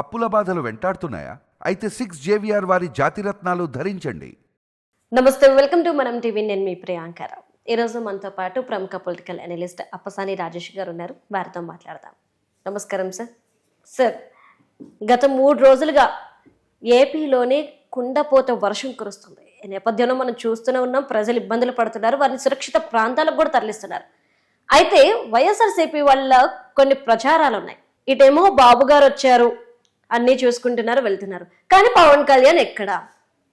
అప్పుల బాధలు వెంటాడుతున్నాయా? అయితే సిక్స్ జేవిఆర్ వారి జాతిరత్నాలు ధరించండి. నమస్తే వెల్కమ్ టు మనం టీవీ. నేను మీ ప్రియాంకరావు ఈరోజు మనతో పాటు ప్రముఖ పొలిటికల్ అనలిస్ట్ అప్పసాని రాజేష్ గారు ఉన్నారు. వారితో మాట్లాడదాం. నమస్కారం సార్. సార్ గత మూడు రోజులుగా ఏపీలోనే కుండపోత వర్షం కురుస్తుంది. ఈ నేపథ్యంలో మనం చూస్తూనే ఉన్నాం. ప్రజలు ఇబ్బందులు పడుతున్నారు. వారిని సురక్షిత ప్రాంతాలకు కూడా తరలిస్తున్నారు. అయితే వైఎస్ఆర్సీపీ వల్ల కొన్ని ప్రచారాలు ఉన్నాయి ఇటేమో బాబు గారు వచ్చారు. అన్నీ చూసుకుంటున్నారు వెళ్తున్నారు. కానీ పవన్ కళ్యాణ్ ఎక్కడ?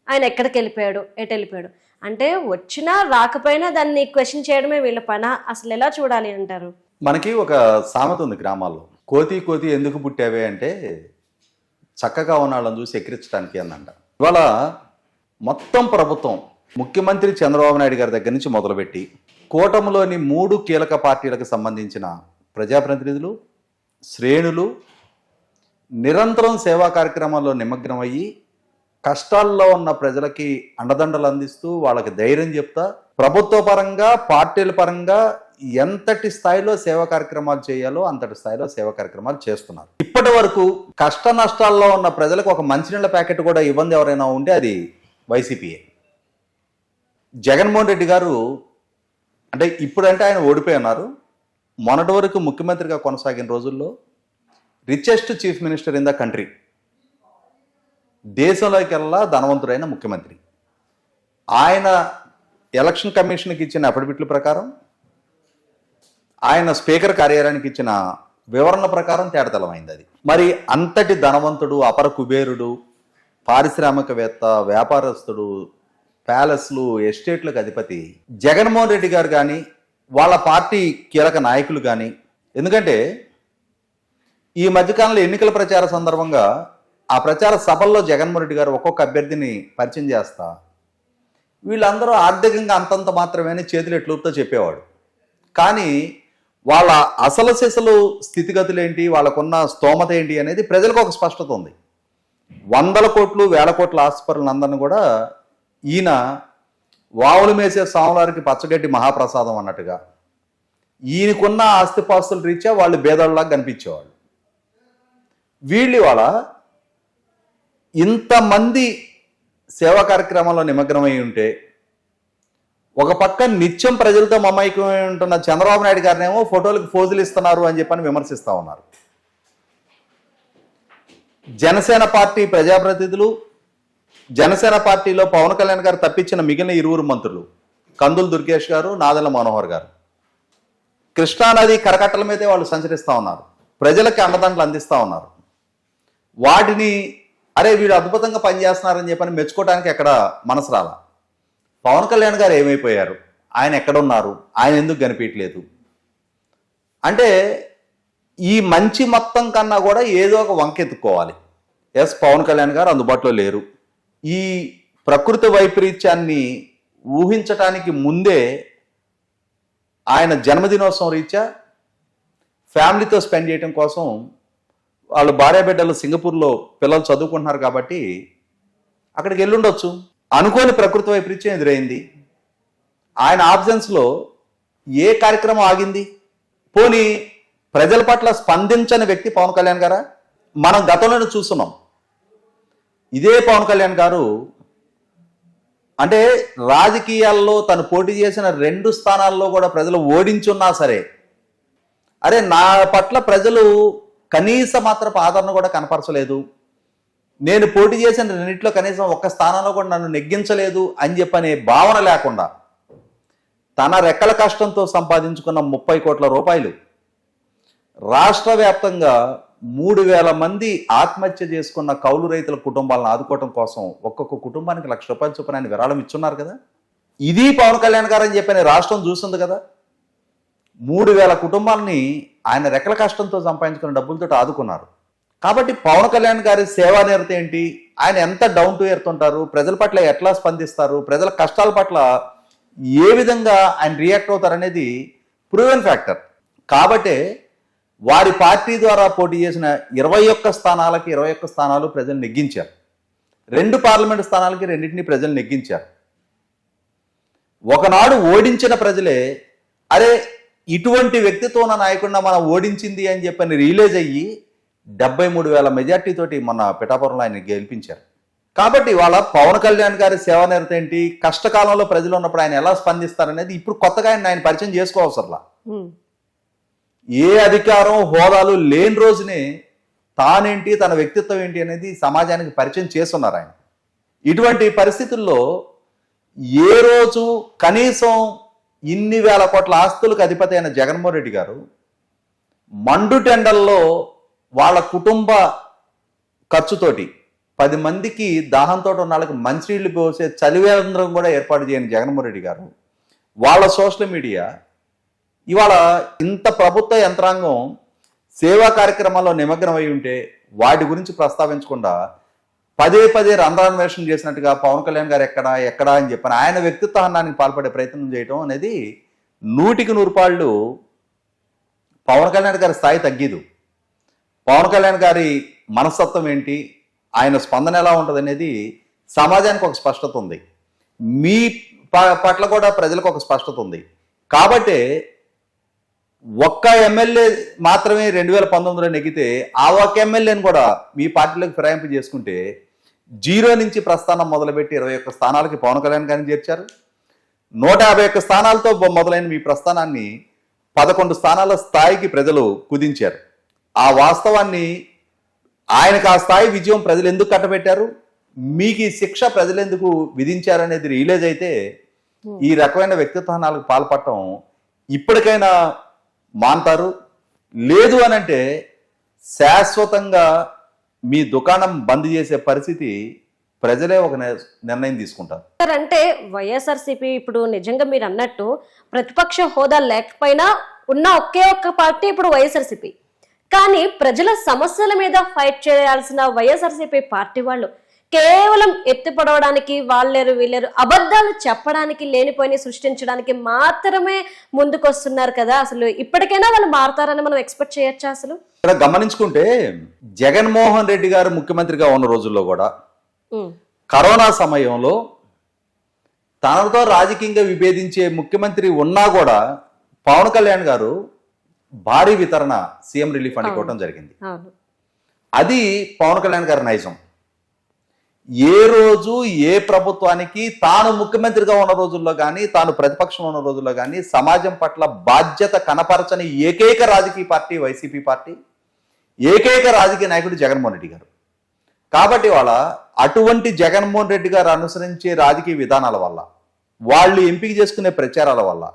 ఆయన ఎక్కడికి వెళ్ళిపోయాడు? ఎటు వెళ్ళిపోయాడు? అంటే వచ్చినా రాకపోయినా దాన్ని క్వశ్చన్ చేయడమే వీళ్ళ పన. అసలు ఎలా చూడాలి అంటారు? మనకి ఒక సామెత ఉంది గ్రామాల్లో. కోతి కోతి ఎందుకు పుట్టావే అంటే చక్కగా ఉన్న వాళ్ళని చూసి ఎక్కిరించడానికి అందంట ఇవాళ మొత్తం ప్రభుత్వం ముఖ్యమంత్రి చంద్రబాబు నాయుడు గారి దగ్గర నుంచి మొదలుపెట్టి కూటమిలోని మూడు కీలక పార్టీలకు సంబంధించిన ప్రజాప్రతినిధులు శ్రేణులు నిరంతరం సేవా కార్యక్రమాల్లో నిమగ్నమయ్యి కష్టాల్లో ఉన్న ప్రజలకి అండదండలు అందిస్తూ వాళ్ళకి ధైర్యం చెప్తా ప్రభుత్వ పరంగా పార్టీల పరంగా ఎంతటి స్థాయిలో సేవా కార్యక్రమాలు చేయాలో అంతటి స్థాయిలో సేవా కార్యక్రమాలు చేస్తున్నారు. ఇప్పటి వరకు కష్ట నష్టాల్లో ఉన్న ప్రజలకు ఒక మంచినీళ్ళ ప్యాకెట్ కూడా ఇబ్బంది ఎవరైనా ఉంటే అది వైసీపీఏ జగన్మోహన్ రెడ్డి గారు అంటే ఇప్పుడంటే ఆయన ఓడిపోయి ఉన్నారు. మొన్నటి వరకు ముఖ్యమంత్రిగా కొనసాగిన రోజుల్లో richest chief minister in the country దేశంలోకెల్లా ధనవంతుడైన ముఖ్యమంత్రి. ఆయన ఎలక్షన్ కమిషన్కి ఇచ్చిన అఫిడవిట్ల ప్రకారం ఆయన స్పీకర్ కార్యాలయానికి ఇచ్చిన వివరణ ప్రకారం తేడతలమైంది అది. మరి అంతటి ధనవంతుడు అపర కుబేరుడు పారిశ్రామికవేత్త వ్యాపారస్తుడు ప్యాలెస్లు ఎస్టేట్లకు అధిపతి జగన్మోహన్ రెడ్డి గారు కానీ వాళ్ళ పార్టీ కీలక నాయకులు కానీ ఎందుకంటే ఈ మధ్యకాలంలో ఎన్నికల ప్రచార సందర్భంగా ఆ ప్రచార సభల్లో జగన్మోహన్ రెడ్డి గారు ఒక్కొక్క అభ్యర్థిని పరిచయం చేస్తా. వీళ్ళందరూ ఆర్థికంగా అంతంత మాత్రమే చేతులు ఎట్లుతో చెప్పేవాడు. కానీ వాళ్ళ అసలు సిసలు స్థితిగతులు ఏంటి వాళ్ళకున్న స్తోమత ఏంటి అనేది ప్రజలకు ఒక స్పష్టత ఉంది. వందల కోట్లు వేల కోట్ల ఆస్తిపరులందరినీ కూడా ఈయన వావులు మేసే సాములారికి పచ్చగడ్డి మహాప్రసాదం అన్నట్టుగా ఈయనకున్న ఆస్తిపాస్తులు రీత్యా వాళ్ళు భేదళ్ళలాగా కనిపించేవాళ్ళు. వీళ్ళు ఇవాళ ఇంతమంది సేవా కార్యక్రమాల్లో నిమగ్నమై ఉంటే ఒక పక్క నిత్యం ప్రజలతో మమైకమై ఉంటున్న చంద్రబాబు నాయుడు గారినేమో ఫోటోలకు ఫోజులు ఇస్తున్నారు అని చెప్పని విమర్శిస్తూ ఉన్నారు. జనసేన పార్టీ ప్రజాప్రతినిధులు జనసేన పార్టీలో పవన్ కళ్యాణ్ గారు తప్పించిన మిగిలిన ఇరువురు మంత్రులు కందులు దుర్గేష్ గారు నాదల మనోహర్ గారు. కృష్ణానది కరకట్టల మీదే వాళ్ళు సంచరిస్తూ ఉన్నారు. ప్రజలకి అండదండలు అందిస్తూ ఉన్నారు. వాటిని అరే వీడు అద్భుతంగా పనిచేస్తున్నారని చెప్పని మెచ్చుకోవడానికి ఎక్కడ మనసు రాల? పవన్ కళ్యాణ్ గారు ఏమైపోయారు? ఆయన ఎక్కడున్నారు? ఆయన ఎందుకు కనిపించలేదు? అంటే ఈ మంచి మొత్తం కన్నా కూడా ఏదో ఒక వంకెత్తుకోవాలి. ఎస్ పవన్ కళ్యాణ్ గారు అందుబాటులో లేరు. ఈ ప్రకృతి వైపరీత్యాన్ని ఊహించటానికి ముందే ఆయన జన్మదినోత్సవం రీత్యా ఫ్యామిలీతో స్పెండ్ చేయడం కోసం వాళ్ళు భార్య బిడ్డలు సింగపూర్లో పిల్లలు చదువుకుంటున్నారు కాబట్టి అక్కడికి వెళ్ళుండొచ్చు. అనుకోని ప్రకృతి వైపరీత్యం ఎదురైంది. ఆయన ఆబ్జెన్స్లో ఏ కార్యక్రమం ఆగింది? పోనీ ప్రజల పట్ల స్పందించని వ్యక్తి పవన్ కళ్యాణ్ గారా? మనం గతంలోనే చూస్తున్నాం. ఇదే పవన్ కళ్యాణ్ గారు అంటే రాజకీయాల్లో తను పోటీ చేసిన రెండు స్థానాల్లో కూడా ప్రజలు ఓడించున్నా సరే అరే నా పట్ల ప్రజలు కనీస మాత్రపు ఆదరణ కూడా కనపరచలేదు. నేను పోటీ చేసిన రెండింటిలో కనీసం ఒక్క స్థానంలో కూడా నన్ను నెగ్గించలేదు అని చెప్పనే భావన లేకుండా తన రెక్కల కష్టంతో సంపాదించుకున్న ముప్పై కోట్ల రూపాయలు రాష్ట్ర వ్యాప్తంగా మూడు వేల మంది ఆత్మహత్య చేసుకున్న కౌలు రైతుల కుటుంబాలను ఆదుకోవడం కోసం ఒక్కొక్క కుటుంబానికి లక్ష రూపాయల చొప్పున ఆయన విరాళం ఇచ్చున్నారు కదా. ఇది పవన్ కళ్యాణ్ గారు అని చెప్పని రాష్ట్రం చూసింది కదా. మూడు వేల కుటుంబాలని ఆయన రెక్కల కష్టంతో సంపాదించుకున్న డబ్బులతో ఆదుకున్నారు. కాబట్టి పవన్ కళ్యాణ్ గారి సేవా నేరత ఏంటి? ఆయన ఎంత డౌన్ టు ఎర్త్ ఉంటారు? ప్రజల పట్ల ఎట్లా స్పందిస్తారు? ప్రజల కష్టాల పట్ల ఏ విధంగా ఆయన రియాక్ట్ అవుతారు అనేది ప్రూవెన్ ఫ్యాక్టర్ కాబట్టే వారి పార్టీ ద్వారా పోటీ చేసిన ఇరవై ఒక్క స్థానాలకి ఇరవై ఒక్క స్థానాలు ప్రజలు నెగ్గించారు. రెండు పార్లమెంట్ స్థానాలకి రెండింటిని ప్రజలు నెగ్గించారు. ఒకనాడు ఓడించిన ప్రజలే అరే ఇటువంటి వ్యక్తిత్వం ఉన్న నాయకుడిని మనం ఓడించింది అని చెప్పని రియలైజ్ అయ్యి డెబ్బై మూడు వేల మెజార్టీ తోటి మొన్న పిఠాపురంలో ఆయన గెలిపించారు. కాబట్టి వాళ్ళ పవన్ కళ్యాణ్ గారి సేవ నిరత ఏంటి? కష్టకాలంలో ప్రజలు ఉన్నప్పుడు ఆయన ఎలా స్పందిస్తారనేది ఇప్పుడు కొత్తగా ఆయన ఆయన పరిచయం చేసుకోవసరలా ఏ అధికారం హోదాలు లేని రోజునే తానేంటి తన వ్యక్తిత్వం ఏంటి అనేది సమాజానికి పరిచయం చేస్తున్నారు ఆయన. ఇటువంటి పరిస్థితుల్లో ఏ రోజు కనీసం ఇన్ని వేల కోట్ల ఆస్తులకు అధిపతి అయిన జగన్మోహన్ రెడ్డి గారు మండు టెండల్లో వాళ్ళ కుటుంబ ఖర్చుతోటి పది మందికి దాహంతో ఉన్న వాళ్ళకి మంచినీళ్ళు పోసే చలివేంద్రం కూడా ఏర్పాటు చేయని జగన్మోహన్ రెడ్డి గారు వాళ్ళ సోషల్ మీడియా ఇవాళ ఇంత ప్రభుత్వ యంత్రాంగం సేవా కార్యక్రమాల్లో నిమగ్నమై ఉంటే వాటి గురించి ప్రస్తావించకుండా పదే పదే రంధ్రాన్వేషణ చేసినట్టుగా పవన్ కళ్యాణ్ గారు ఎక్కడా ఎక్కడా అని చెప్పని ఆయన వ్యక్తిత్వానికి పాల్పడే ప్రయత్నం చేయటం అనేది నూటికి నూరు పాళ్ళు పవన్ కళ్యాణ్ గారి స్థాయి తగ్గిదు. పవన్ కళ్యాణ్ గారి మనస్తత్వం ఏంటి ఆయన స్పందన ఎలా ఉంటుంది అనేది సమాజానికి ఒక స్పష్టత ఉంది. మీ ప- పట్ల కూడా ప్రజలకు ఒక స్పష్టత ఉంది. కాబట్టి ఒక్క ఎమ్మెల్యే మాత్రమే రెండు వేల పంతొమ్మిదిలో నెగ్గితే ఆ ఒక్క ఎమ్మెల్యేని కూడా మీ పార్టీలోకి ఫిరాయింపు చేసుకుంటే జీరో నుంచి ప్రస్థానం మొదలుపెట్టి ఇరవై ఒక్క స్థానాలకి పవన్ కళ్యాణ్ గారిని చేర్చారు. నూట యాభై ఒక్క స్థానాలతో మొదలైన మీ ప్రస్థానాన్ని పదకొండు స్థానాల స్థాయికి ప్రజలు కుదించారు. ఆ వాస్తవాన్ని ఆయనకు ఆ స్థాయి విజయం ప్రజలు ఎందుకు కట్టబెట్టారు? మీకు ఈ శిక్ష ప్రజలు ఎందుకు విధించారు అనేది రియలైజ్ అయితే ఈ రకమైన వ్యక్తిత్వాలకు పాల్పడటం ఇప్పటికైనా మాంటారు లేదు అని అంటే శాశ్వతంగా మీ దుకాణం బంద్ చేసే పరిస్థితి ప్రజలే ఒక నిర్ణయం తీసుకుంటారు. సార్ అంటే వైఎస్ఆర్సీపీ ఇప్పుడు నిజంగా మీరు అన్నట్టు ప్రతిపక్ష హోదా లేకపోయినా ఉన్న ఒకే ఒక్క పార్టీ ఇప్పుడు వైఎస్ఆర్సీపీ. కానీ ప్రజల సమస్యల మీద ఫైట్ చేయాల్సిన వైఎస్ఆర్సీపీ పార్టీ వాళ్ళు కేవలం ఎత్తిపడవడానికి వాళ్ళేరు వీళ్ళేరు అబద్ధాలు చెప్పడానికి లేనిపోయి సృష్టించడానికి మాత్రమే ముందుకొస్తున్నారు కదా అసలు. ఇప్పటికైనా వాళ్ళు మారతారని మనం ఎక్స్పెక్ట్ చేయొచ్చా అసలు? ఇక్కడ గమనించుకుంటే జగన్మోహన్ రెడ్డి గారు ముఖ్యమంత్రిగా ఉన్న రోజుల్లో కూడా కరోనా సమయంలో తనతో రాజకీయంగా విభేదించే ముఖ్యమంత్రి ఉన్నా కూడా పవన్ కళ్యాణ్ గారు భారీ వితరణ సీఎం రిలీఫ్ ఇవ్వడం జరిగింది. అది పవన్ కళ్యాణ్ గారి నైజం. ఏ రోజు ఏ ప్రభుత్వానికి తాను ముఖ్యమంత్రిగా ఉన్న రోజుల్లో కానీ తాను ప్రతిపక్షంలో ఉన్న రోజుల్లో కానీ సమాజం పట్ల బాధ్యత కనపరచని ఏకైక రాజకీయ పార్టీ వైసీపీ పార్టీ ఏకైక రాజకీయ నాయకుడు జగన్మోహన్ రెడ్డి గారు. కాబట్టి వాళ్ళ అటువంటి జగన్మోహన్ రెడ్డి గారు అనుసరించే రాజకీయ విధానాల వల్ల వాళ్ళు ఎంపిక చేసుకునే ప్రచారాల వల్ల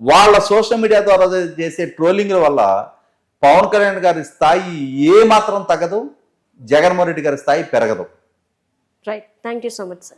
వాళ్ళ సోషల్ మీడియా ద్వారా చేసే ట్రోలింగ్ల వల్ల పవన్ కళ్యాణ్ గారి స్థాయి ఏ మాత్రం తగ్గదు జగన్మోహన్ రెడ్డి గారి స్థాయి పెరగదు. Right. Thank you so much, sir.